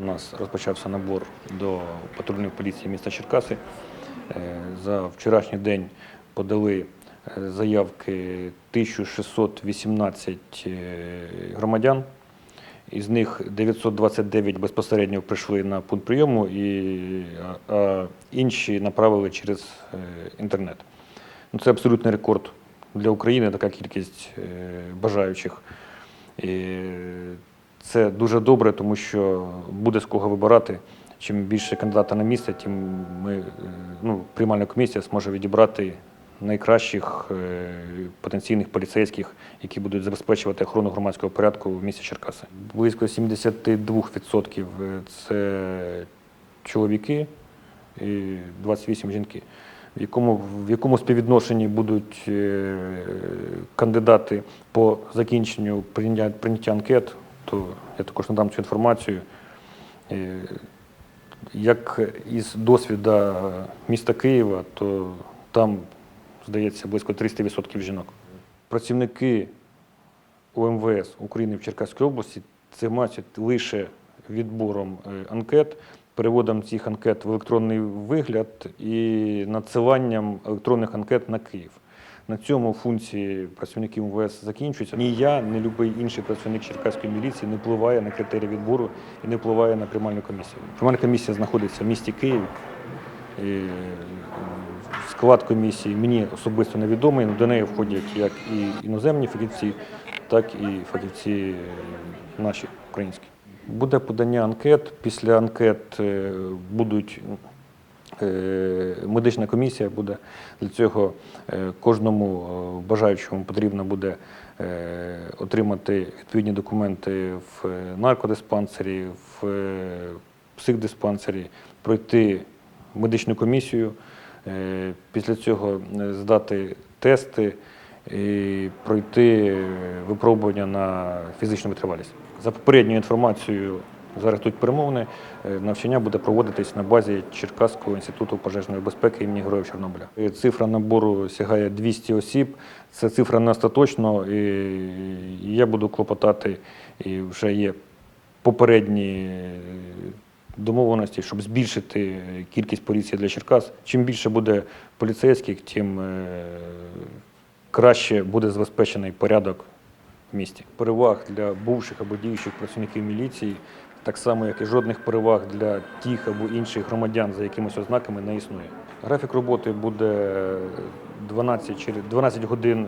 нас розпочався набор до патрульної поліції міста Черкаси. Е, За вчорашній день подали е, заявки 1618 е, громадян. Із них 929 безпосередньо прийшли на пункт прийому, і, а, інші направили через інтернет. Ну, це абсолютний рекорд для України, така кількість бажаючих. І це дуже добре, тому що буде з кого вибирати. Чим більше кандидата на місце, тим ми, е, ну, приймальна комісія зможе відібрати найкращих е, потенційних поліцейських, які будуть забезпечувати охорону громадського порядку в місті Черкаси. Близько 72% це чоловіки і 28 жінки. В якому, в якому співвідношенні будуть е, кандидати по закінченню прийняття, прийняття анкет, то я також надам цю інформацію. Е, Як із досвіду міста Києва, то там, здається, близько 300% жінок. Працівники УМВС України в Черкаській області займаються лише відбором е, анкет, переводом цих анкет в електронний вигляд і надсиланням електронних анкет на Київ. На цьому функції працівників МВС закінчуються. Ні я, ні будь-який інший працівник Черкаської міліції не впливає на критерії відбору і не впливає на приймальну комісію. Приймальна комісія знаходиться в місті Києві. І склад комісії мені особисто невідомий. До неї входять як і іноземні фахівці, так і фахівці наші українські. Буде подання анкет. Після анкет е, будуть медична комісія буде для цього е, кожному е, бажаючому потрібно буде е, отримати відповідні документи в е, наркодиспансері, в е, психдиспансері, пройти медичну комісію, е, після цього е, здати тести і пройти е, випробування на фізичну витривалість. За попередньою інформацією, зараз тут перемовини, е, навчання буде проводитись на базі Черкаського інституту пожежної безпеки імені Героїв Чорнобиля. Е, Цифра набору сягає 200 осіб. Це цифра не остаточно, і я буду клопотати, і вже є попередні е, домовленості, щоб збільшити кількість поліції для Черкас. Чим більше буде поліцейських, тим краще буде забезпечений порядок в місті. Переваг для бувших або діючих працівників міліції, так само, як і жодних переваг для тих або інших громадян за якимись ознаками не існує. Графік роботи буде 12, через 12 годин е,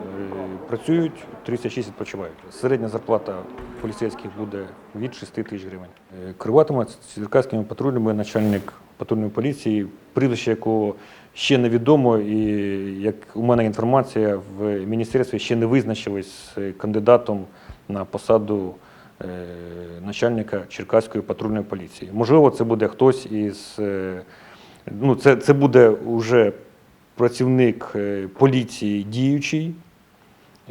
працюють, 36 відпочивають. Середня зарплата поліцейських буде від 6 тисяч гривень. Е, Керуватиме черкаськими патрульними начальник патрульної поліції, прізвище якого ще невідомо, і як у мене інформація, в міністерстві ще не визначились з кандидатом на посаду начальника Черкаської патрульної поліції. Можливо, це буде хтось із е, ну, це, це буде вже працівник е, поліції діючий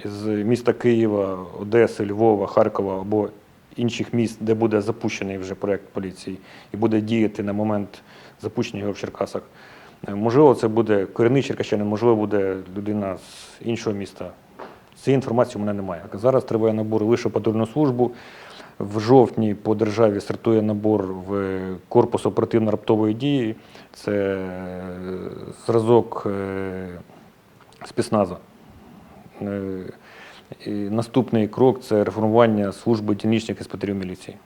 з міста Києва, Одеси, Львова, Харкова або інших міст, де буде запущений вже проєкт поліції і буде діяти на момент запущення його в Черкасах. Е, Можливо, це буде корінний черкащанин, можливо, буде людина з іншого міста. Цієї інформації у мене немає. Зараз триває набор лише патрульну службу. В жовтні по державі стартує набор в корпус оперативно-раптової дії. Це е, зразок е, спецназа. Е, і Наступний крок це реформування служби дільничних інспекторів міліції.